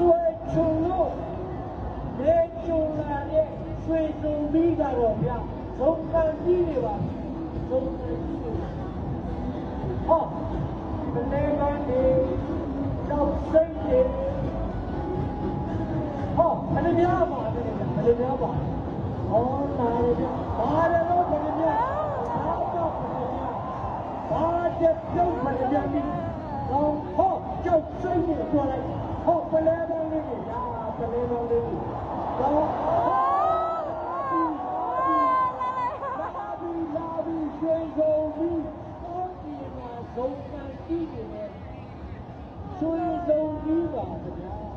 ဆွေချုံလို့လေချုံလာတဲ့ဆွေချုံပြီးတာတော့ဗျာဇုံကံကြီးတွေပါဇုံကံကြီးတွေဟောဒီနေ့ကနေကြောက်စိတ်တွေဟောဘယ်များပါတယ်ဗျာဘယ်များပါဟောနာရဗျာဘာရလို့ဘယ်များဘာကြောက်ဘယ်များဘာကြောက်ဘယ်များဟောကြောက်စိတ်တွေပြောလိုက်လဲပေါင်းလေးကြီးဒါပလဲပေါင်းလေးကြီးကောင်းလာပြီလာပြီရွှေကုန်ပြီကိုယ်ဒီမှာဇုံကန်ကြည့်နေတယ်ရွှေကုန်ပြီပါဗျာ